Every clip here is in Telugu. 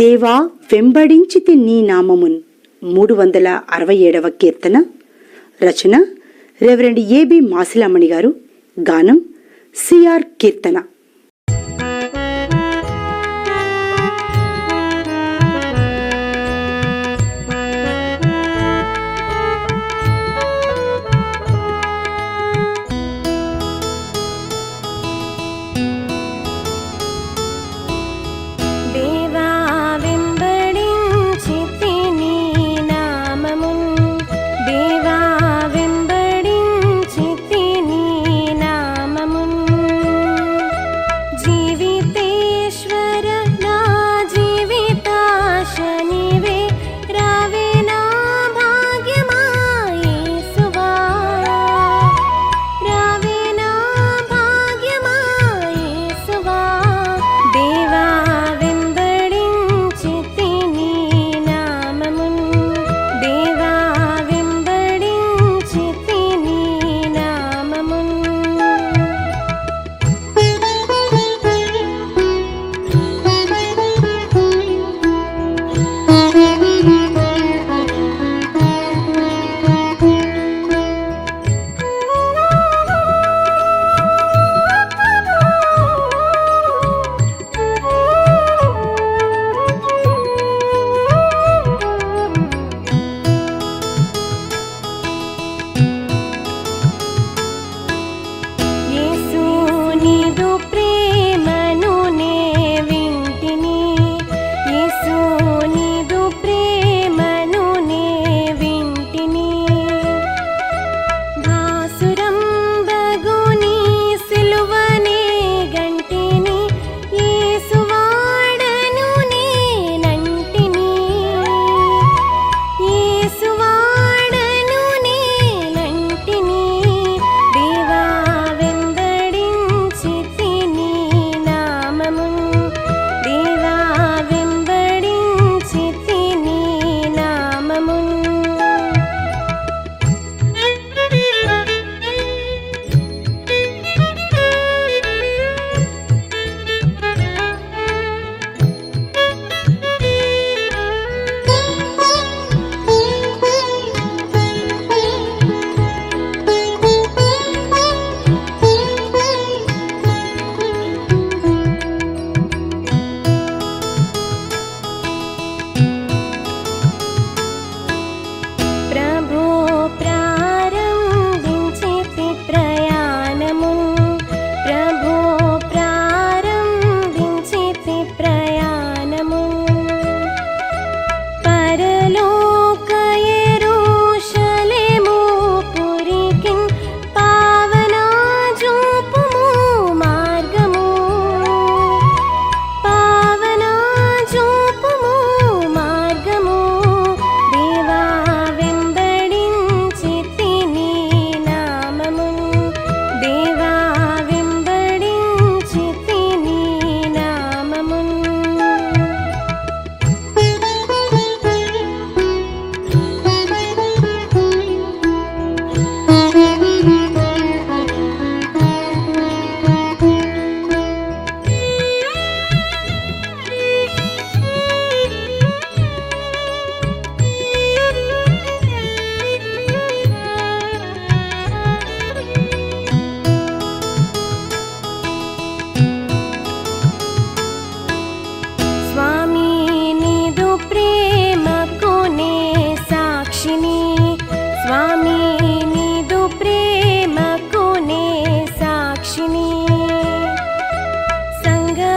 దేవా వెంబడించితి నీ నామమున్. మూడు వందల అరవై ఏడవ కీర్తన రచన రెవరెండ్ ఏబి మాసిలామణి గారు గానం సిఆర్ కీర్తన.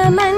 hemen